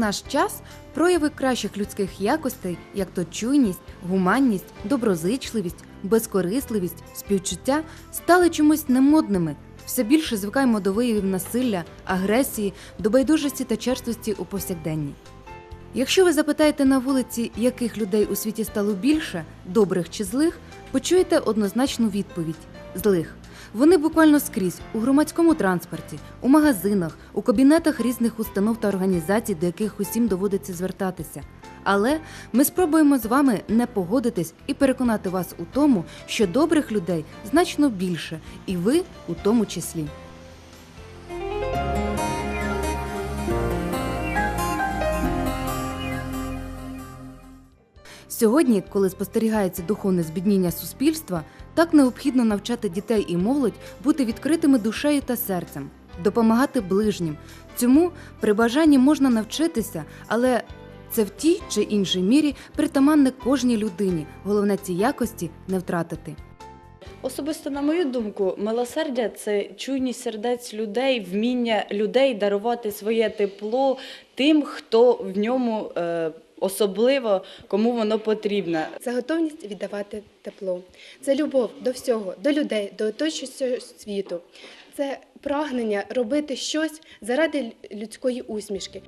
Наш час прояви кращих людських якостей, як то чуйність, гуманність, доброзичливість, безкорисливість, співчуття, стали чомусь немодними. Все більше звикаємо до виявів насилля, агресії, до байдужості та черствості у повсякденні. Якщо ви запитаєте на вулиці, яких людей у світі стало більше, добрих чи злих, почуєте однозначну відповідь злих. Вони буквально скрізь у громадському транспорті, у магазинах, у кабінетах різних установ та організацій, до яких усім доводиться звертатися. Але ми спробуємо з вами не погодитись і переконати вас у тому, що добрих людей значно більше, і ви у тому числі. Сьогодні, коли спостерігається духовне збідніння суспільства, так необхідно навчати дітей і молодь бути відкритими душею та серцем, допомагати ближнім. Цьому при бажанні можна навчитися, але це в тій чи іншій мірі притаманне кожній людині. Головне ці якості не втратити. Особисто, на мою думку, милосердя це чуйність сердець людей, вміння людей дарувати своє тепло тим, хто в ньому е, особливо кому воно потрібно. Це готовність віддавати тепло. Це любов до всього, до людей, до оточуючого світу. Це прагнення робити щось заради людської усмішки.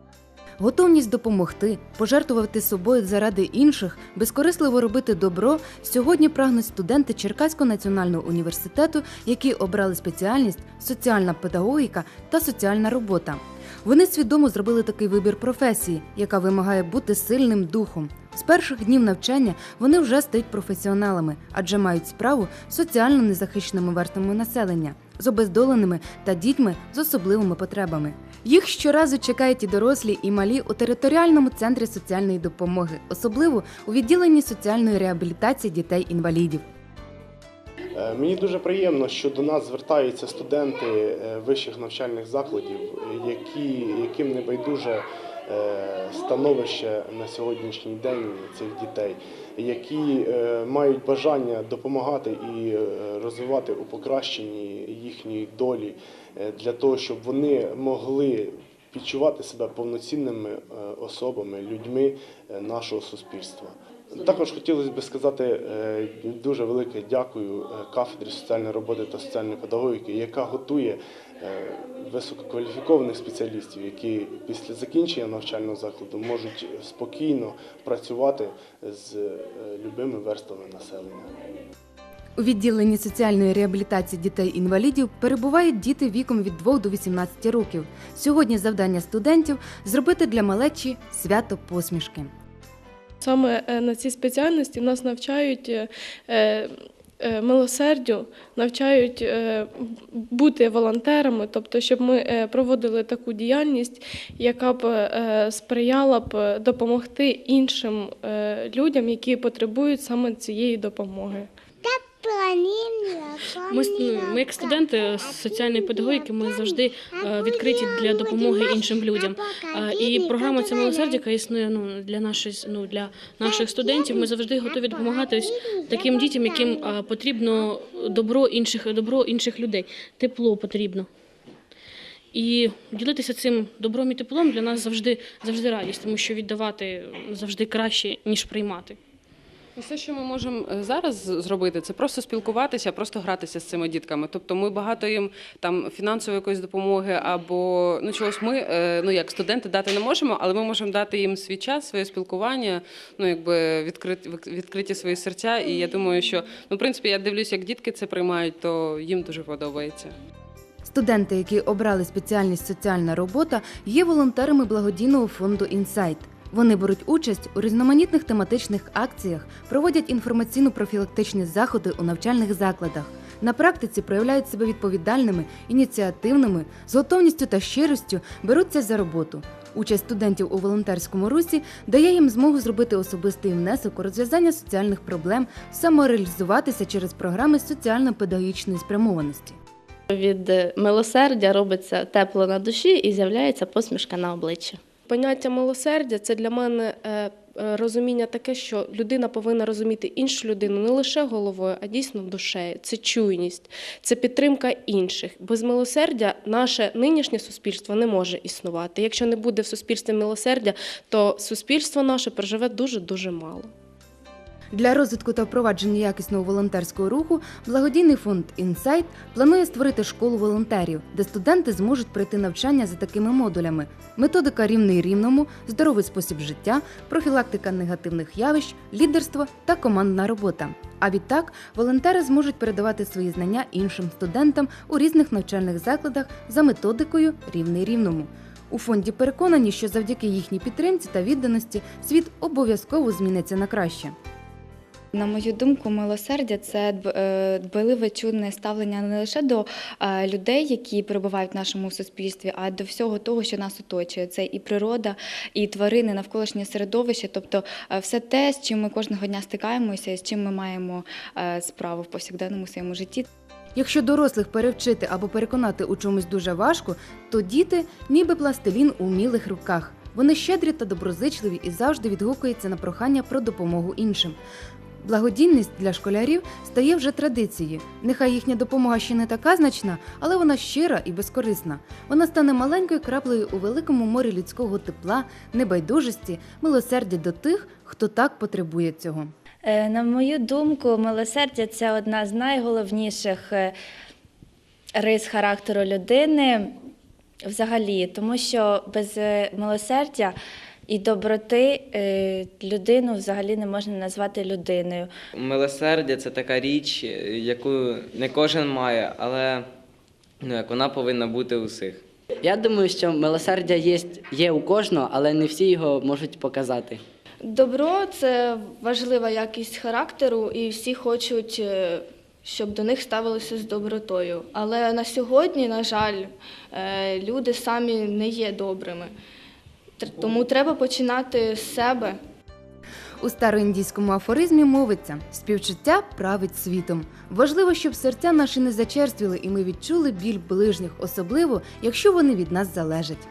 Готовність допомогти, пожертвувати собою заради інших, безкорисливо робити добро сьогодні прагнуть студенти Черкаського національного університету, які обрали спеціальність соціальна педагогіка та соціальна робота. Вони свідомо зробили такий вибір професії, яка вимагає бути сильним духом. З перших днів навчання вони вже стають професіоналами, адже мають справу з соціально незахищеними верствами населення, з обездоленими та дітьми з особливими потребами. Їх щоразу чекають і дорослі, і малі у територіальному центрі соціальної допомоги, особливо у відділенні соціальної реабілітації дітей-інвалідів. Е, Мені дуже приємно, що до нас звертаються студенти е, вищих навчальних закладів, які, яким не байдуже е, становище на сьогоднішній день цих дітей, які мають бажання допомагати і розвивати у покращенні їхньої долі для того, щоб вони могли відчувати себе повноцінними особами, людьми нашого суспільства. Також хотілося б сказати е, дуже велике дякую е, кафедрі соціальної роботи та соціальної педагогіки, яка готує е, висококваліфікованих спеціалістів, які після закінчення навчального закладу можуть спокійно працювати з любими верствами населення. У відділенні соціальної реабілітації дітей-інвалідів перебувають діти віком від 2 до 18 років. Сьогодні завдання студентів зробити для малечі свято посмішки. Саме е, на цій спеціальності нас навчають е, е, милосердю, навчають бути волонтерами, тобто, щоб ми проводили таку діяльність, яка б сприяла б допомогти іншим людям, які потребують саме цієї допомоги. Ми, ми як студенти соціальної педагогіки, ми завжди е, відкриті для допомоги іншим людям. І програма ця милосердя, існує ну, для, наших, ну, для наших студентів. Ми завжди готові допомагати ось таким дітям, яким е, потрібно добро інших, добро інших людей, тепло потрібно. І ділитися цим добром і теплом для нас завжди, завжди радість, тому що віддавати завжди краще, ніж приймати. Все, що ми можемо е, зараз зробити, це просто спілкуватися, просто гратися з цими дітками. Тобто ми багато їм там фінансової якоїсь допомоги або ну чогось ми, е, ну як студенти, дати не можемо, але ми можемо дати їм свій час, своє спілкування, ну якби відкриті, відкриті свої серця. І я думаю, що ну, в принципі, я дивлюся, як дітки це приймають, то їм дуже подобається. Студенти, які обрали спеціальність соціальна робота, є волонтерами благодійного фонду Інсайт. Вони беруть участь у різноманітних тематичних акціях, проводять інформаційно-профілактичні заходи у навчальних закладах. На практиці проявляють себе відповідальними, ініціативними, з готовністю та щиростю беруться за роботу. Участь студентів у волонтерському русі дає їм змогу зробити особистий внесок у розв'язання соціальних проблем, самореалізуватися через програми соціально-педагогічної спрямованості. Від милосердя робиться тепло на душі і з'являється посмішка на обличчі. Поняття милосердя це для мене е, е, розуміння таке, що людина повинна розуміти іншу людину не лише головою, а дійсно душею. Це чуйність, це підтримка інших. Без милосердя наше нинішнє суспільство не може існувати. Якщо не буде в суспільстві милосердя, то суспільство наше проживе дуже дуже мало. Для розвитку та впровадження якісного волонтерського руху благодійний фонд Інсайт планує створити школу волонтерів, де студенти зможуть пройти навчання за такими модулями: методика рівний рівному, здоровий спосіб життя, профілактика негативних явищ, лідерство та командна робота. А відтак волонтери зможуть передавати свої знання іншим студентам у різних навчальних закладах за методикою рівний рівному. У фонді переконані, що завдяки їхній підтримці та відданості світ обов'язково зміниться на краще. На мою думку, милосердя це е, дбайливе чудне ставлення не лише до е, людей, які перебувають в нашому суспільстві, а до всього того, що нас оточує. Це і природа, і тварини, навколишнє середовище, тобто е, все те, з чим ми кожного дня стикаємося, з чим ми маємо справу в повсякденному своєму житті. Якщо дорослих перевчити або переконати у чомусь дуже важко, то діти ніби пластилін у вмілих руках. Вони щедрі та доброзичливі і завжди відгукуються на прохання про допомогу іншим. Благодійність для школярів стає вже традицією. Нехай їхня допомога ще не така значна, але вона щира і безкорисна. Вона стане маленькою краплею у великому морі людського тепла, небайдужості, милосердя до тих, хто так потребує цього. Е, На мою думку, милосердя це одна з найголовніших е, рис характеру людини взагалі, тому що без е, милосердя і доброти е, людину взагалі не можна назвати людиною. Милосердя це така річ, е, яку не кожен має, але ну, як вона повинна бути у всіх. Я думаю, що милосердя є, є у кожного, але не всі його можуть показати. Добро це важлива якість характеру, і всі хочуть, е, щоб до них ставилися з добротою. Але на сьогодні, на жаль, люди самі не є добрими. Тому треба починати з себе. У староіндійському афоризмі мовиться: співчуття править світом. Важливо, щоб серця наші не зачерствіли, і ми відчули біль ближніх, особливо якщо вони від нас залежать.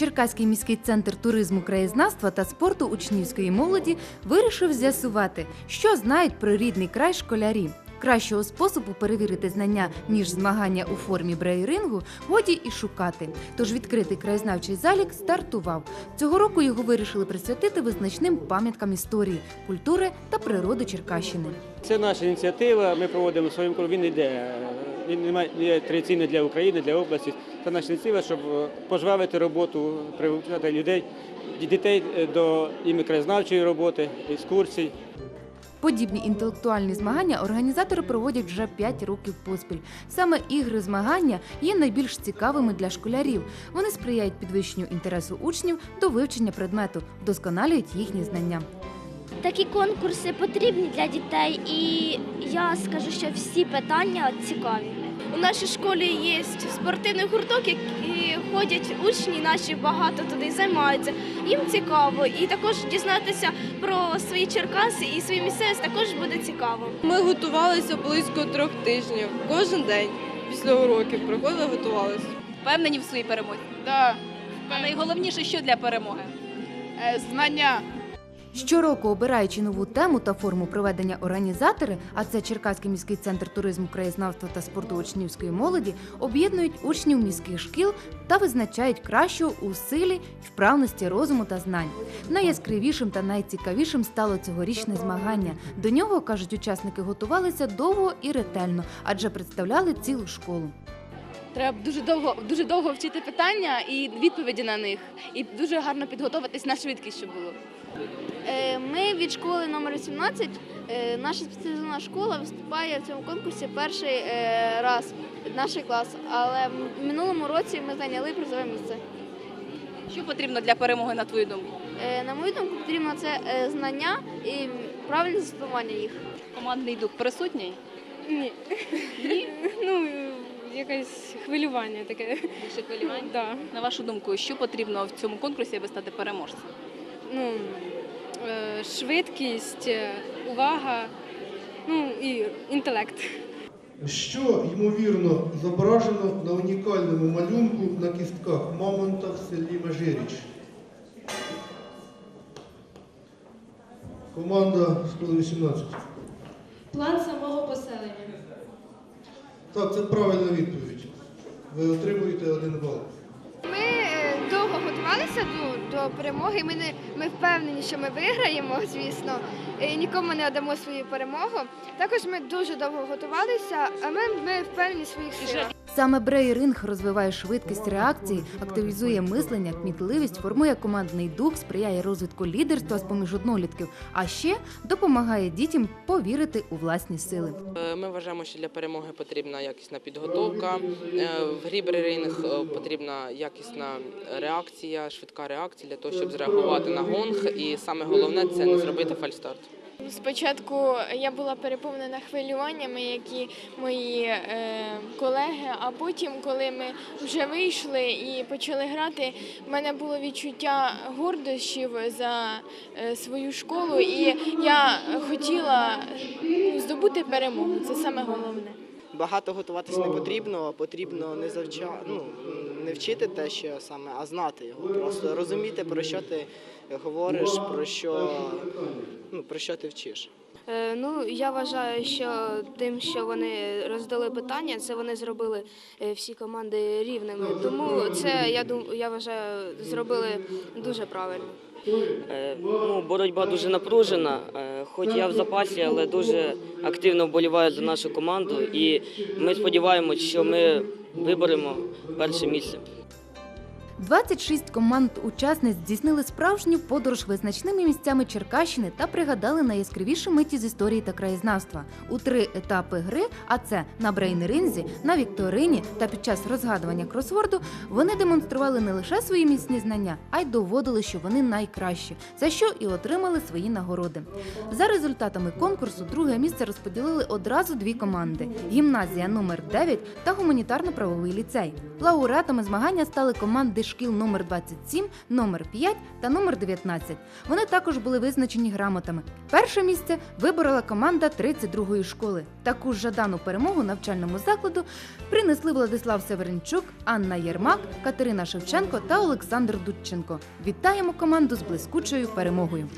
Черкаський міський центр туризму, краєзнавства та спорту учнівської молоді вирішив з'ясувати, що знають про рідний край школярі. Кращого способу перевірити знання ніж змагання у формі брейрингу годі і шукати. Тож відкритий краєзнавчий залік стартував. Цього року його вирішили присвятити визначним пам'яткам історії, культури та природи Черкащини. Це наша ініціатива. Ми проводимо в своєму. Він йде е, він не є традиційний для України, для області. Це наша ініціатива, щоб е, пожвавити роботу, привчати людей, дітей е, до іменно краєзнавчої роботи, екскурсій. Подібні інтелектуальні змагання організатори проводять вже 5 років поспіль. Саме ігри змагання є найбільш цікавими для школярів. Вони сприяють підвищенню інтересу учнів до вивчення предмету, вдосконалюють їхні знання. Такі конкурси потрібні для дітей, і я скажу, що всі питання цікаві. У нашій школі є спортивний гурток, які ходять учні наші багато туди займаються. Їм цікаво, і також дізнатися про свої Черкаси і свої місцевість також буде цікаво. Ми готувалися близько трьох тижнів. Кожен день після уроків приходили, готувалися. Впевнені в своїй перемозі? Так, А найголовніше, що для перемоги? знання. Щороку, обираючи нову тему та форму проведення організатори, а це Черкаський міський центр туризму, краєзнавства та спорту учнівської молоді, об'єднують учнів міських шкіл та визначають кращого у силі, вправності розуму та знань. Найяскравішим та найцікавішим стало цьогорічне змагання. До нього кажуть, учасники готувалися довго і ретельно, адже представляли цілу школу. Треба дуже довго, дуже довго вчити питання і відповіді на них, і дуже гарно підготуватись на швидкість, щоб було. Е, Ми від школи номер 17, е, наша спеціалізована школа виступає в цьому конкурсі перший е, раз, наш клас. Але в минулому році ми зайняли призове місце. Що потрібно для перемоги, на твою думку? На мою думку, потрібно це знання і правильне застосування їх. Командний дух присутній? Ні. Ні? Ну, якесь хвилювання таке. Більше хвилювань? Да. На вашу думку, що потрібно в цьому конкурсі, аби стати переможцем? Ну, е, швидкість, е, увага, ну і інтелект. Що, ймовірно, зображено на унікальному малюнку на кістках Мамонта в селі Межиріч? Команда школи 18. План самого поселення. Так, це правильна відповідь. Ви отримуєте один бал. Ми е, довго готувалися до, до перемоги. Ми не ми впевнені, що ми виграємо, звісно, і нікому не дамо свою перемогу. Також ми дуже довго готувалися, а ми, ми впевнені в своїх силах. Саме брейринг розвиває швидкість реакції, активізує мислення, кмітливість, формує командний дух, сприяє розвитку лідерства з поміж однолітків, а ще допомагає дітям повірити у власні сили. Е, Ми вважаємо, що для перемоги потрібна якісна підготовка. Е, В грі брейринг е, потрібна якісна реакція, швидка реакція для того, щоб зреагувати на гонг. І саме головне це не зробити фальстарт. Спочатку я була переповнена хвилюваннями, як і мої е, колеги. А потім, коли ми вже вийшли і почали грати, в мене було відчуття гордощів за е, свою школу, і я хотіла здобути перемогу. Це саме головне. Багато готуватися не потрібно, потрібно не завча... ну, не вчити те, що саме, а знати його. Просто розуміти, про що ти говориш, про що, ну, про що ти вчиш. Е, Ну, я вважаю, що тим, що вони роздали питання, це вони зробили е, всі команди рівними. Тому це я дум, я вважаю, зробили дуже правильно. Е, Ну, боротьба дуже напружена, е, хоч я в запасі, але дуже активно вболіваю за нашу команду. І ми сподіваємось, що ми виберемо перше місце. 26 команд-учасниць здійснили справжню подорож визначними місцями Черкащини та пригадали найяскравіші миті з історії та краєзнавства. У три етапи гри, а це на брейн-ринзі, на вікторині та під час розгадування кросворду, вони демонстрували не лише свої міцні знання, а й доводили, що вони найкращі, за що і отримали свої нагороди. За результатами конкурсу друге місце розподілили одразу дві команди: гімназія номер 9 та гуманітарно-правовий ліцей. Лауреатами змагання стали команди шкіл номер 27, номер 5 та номер 19. Вони також були визначені грамотами. Перше місце виборола команда 32-ї школи. Таку жадану перемогу навчальному закладу принесли Владислав Северенчук, Анна Єрмак, Катерина Шевченко та Олександр Дудченко. Вітаємо команду з блискучою перемогою.